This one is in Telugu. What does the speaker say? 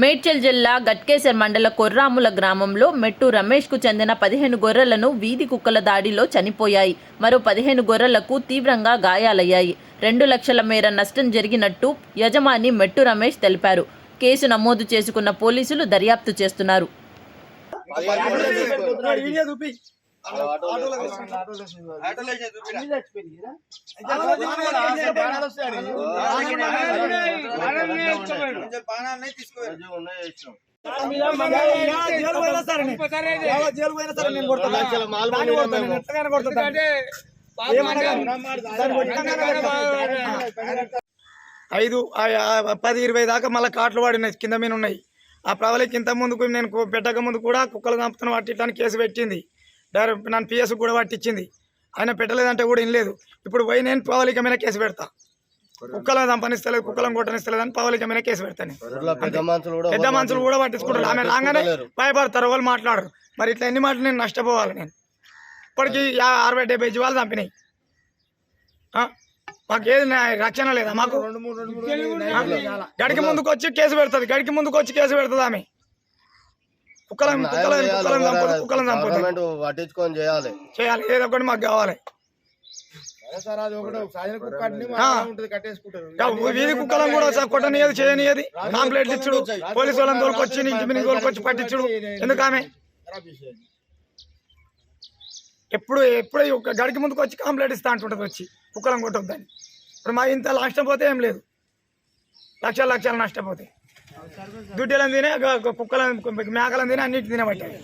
మేడ్చల్ జిల్లా గట్కేసర్ మండల కొర్రాముల గ్రామంలో మెట్టు రమేష్కు చెందిన పదిహేను గొర్రెలను వీధి కుక్కల దాడిలో చనిపోయాయి. మరో పదిహేను గొర్రెలకు తీవ్రంగా గాయాలయ్యాయి. రెండు లక్షల మేర నష్టం జరిగినట్టు యజమాని మెట్టు రమేష్ తెలిపారు. కేసు నమోదు చేసుకున్న పోలీసులు దర్యాప్తు చేస్తున్నారు. జైలు పోయినా సరే జైలు పోయినా సరే నేను ఎట్లాగైనా. ఐదు పది ఇరవై దాకా మళ్ళీ కాట్లు పడినాయి కింద మీద ఉన్నాయి. ఆ ప్రవళికి ఇంత ముందుకు నేను పెట్టక ముందు కూడా కుక్కలు చంపుతున్న పట్టించడానికి కేసు పెట్టింది. డైరెక్ట్ నన్ను పిఎస్ కూడా పట్టించింది. ఆయన పెట్టలేదంటే కూడా వినలేదు. ఇప్పుడు పోయి నేను ప్రవళిక మీద కేసు పెడతా. కుక్కలను చంపనిస్తలేదు కుక్కలను కొట్టనిస్తలేదు అని ప్రవళిక మీద కేసు పెడతాను. పెద్ద మనుషులు కూడా పెద్ద మనుషులు కూడా పట్టించుకుంటారు. ఆమె రాగానే భయపడతారు వాళ్ళు మాట్లాడరు. మరి ఇట్లా ఎన్ని మాటలు నేను నష్టపోవాలి నేను? ఇప్పటికి అరవై డెబ్బై జీవాలు చంపినాయి. ఆ? మాకు ఏది రక్షణ లేదా మాకు? గడికి ముందుకు వచ్చి కేసు పెడుతుంది. గడికి ముందుకు వచ్చి కేసు పెడుతుంది ఆమె. కుక్కలను కుక్కలను కుక్కలను చంపదు చేయాలి. చేయాలి. ఏదో ఒకటి మాకు కావాలి. వీధి కుక్కలను కూడా కొట్టనియదు చేయనియది కాంప్లైంట్ ఇచ్చుడు. పోలీసు వాళ్ళని తోలుకొచ్చి ఇంటి మీద తోలుకొచ్చి పట్టించుడు. ఎందుకు ఆమె ఎప్పుడు ఎప్పుడు ఒక గడికి ముందుకు వచ్చి కంప్లైంట్ ఇస్తా అంటుంటది వచ్చి. కుక్కలను కొట్టొద్దని. ఇప్పుడు మా ఇంత నష్టపోతే ఏం లేదు. లక్షల లక్షలు నష్టపోతాయి దుడ్డలను తినే కుక్కలను మేకలను తినే అన్నిటి తినబట్టాయి